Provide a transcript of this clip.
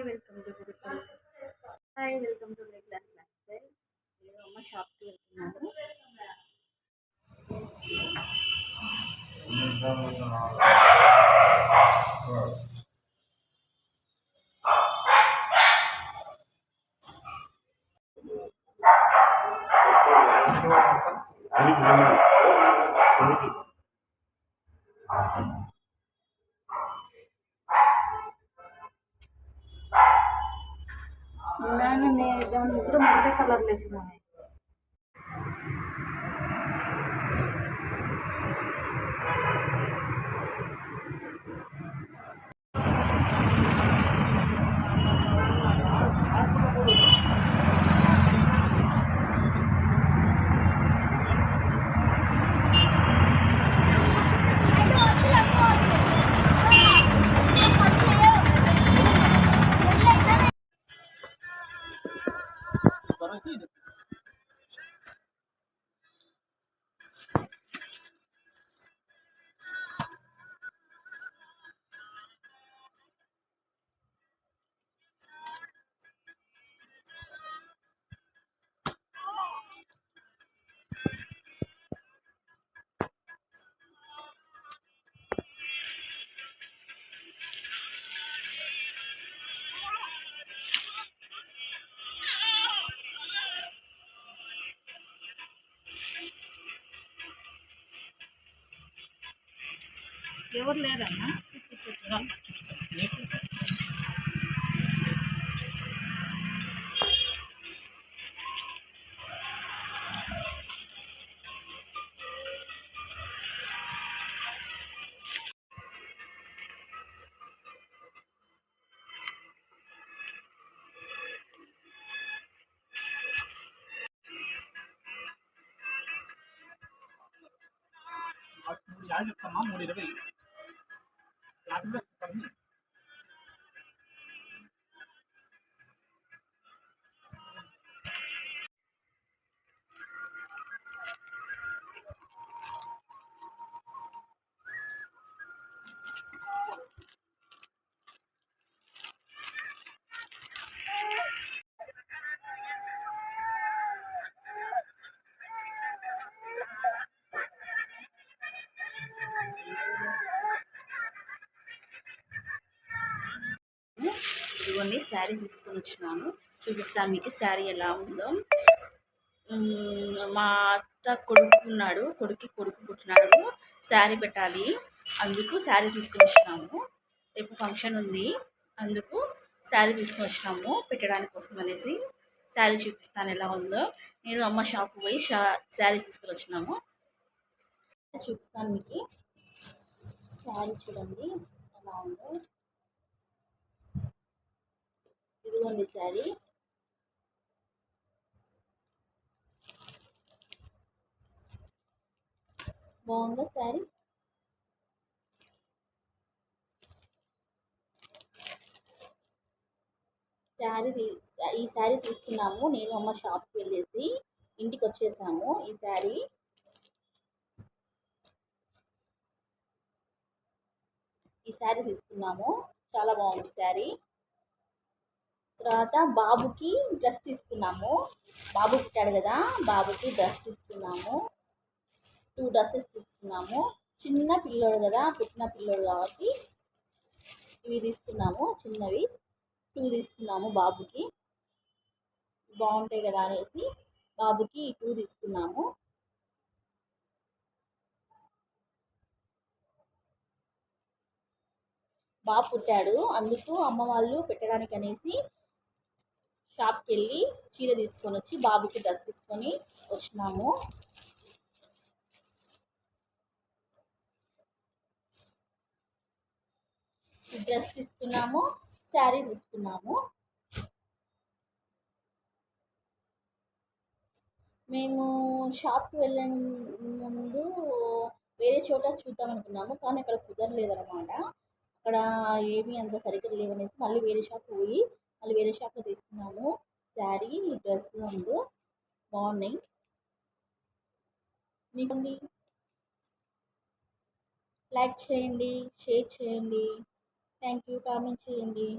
hi welcome to Gurukul hi welcome to like class class style నేను అమ్మ షాప్కి వెళ్తున్నాను ನಾನು దాని ముగ్గురు ఒకటే కలర్లు వేసినాయి ఎవరు లేరన్నా మూడు యాభై చెప్తామా Yeah. ఇదిగోండి శారీ తీసుకొని వచ్చినాను. చూపిస్తాను మీకు శారీ ఎలా ఉందో. మా అత్త కొడుకున్నాడు కొడుకు కొడుకు పుట్టినాడు. శారీ పెట్టాలి. అందుకు శారీ తీసుకొని వచ్చినాము. రేపు ఫంక్షన్ ఉంది. అందుకు శారీ తీసుకొని వచ్చినాము పెట్టడానికి కోసం అనేసి. శారీ చూపిస్తాను ఎలా ఉందో. నేను అమ్మ షాప్ పోయి షా శారీ తీసుకొని వచ్చినాము. చూపిస్తాను మీకు. శారీ చూడండి ఎలా ఉందో. ఇదిగోండి శారీ బాగుందా శారీ శారీ ఈ శారీ తీసుకున్నాము. నేను అమ్మ షాప్కి వెళ్ళేసి ఇంటికి వచ్చేసాము ఈ శారీ ఈ శారీ తీసుకున్నాము. చాలా బాగుంది శారీ తర్వాత బాబుకి డ్రెస్ తీసుకున్నాము. బాబు పుట్టాడు కదా బాబుకి డ్రెస్ తీసుకున్నాము. టూ డ్రెస్సెస్ తీసుకున్నాము. చిన్న పిల్లోడు కదా పుట్టిన పిల్లోడు కాబట్టి ఇవి తీసుకున్నాము చిన్నవి. టూ తీసుకున్నాము బాబుకి. బాగుంటాయి కదా అనేసి బాబుకి టూ తీసుకున్నాము. బాబు పుట్టాడు. అందుకు అమ్మ వాళ్ళు పెట్టడానికి అనేసి షాప్కి వెళ్ళి చీర తీసుకొని వచ్చి బాబుకి డ్రెస్ తీసుకొని వచ్చినాము. డ్రెస్ తీసుకున్నాము శారీ తీసుకున్నాము. మేము షాప్కి వెళ్ళే ముందు వేరే చోట చూద్దాం అనుకున్నాము కానీ అక్కడ కుదరలేదన్నమాట. అక్కడ ఏమీ అంత సరిగ్గా లేవనేసి మళ్ళీ వేరే షాప్ పోయి మళ్ళీ వేరే షాప్లో తీసుకున్నాము. శారీ డ్రెస్ ఉంది బాగున్నాయి. మీకండి. లైక్ చేయండి షేర్ చేయండి. Thank you. కామెంట్ చేయండి.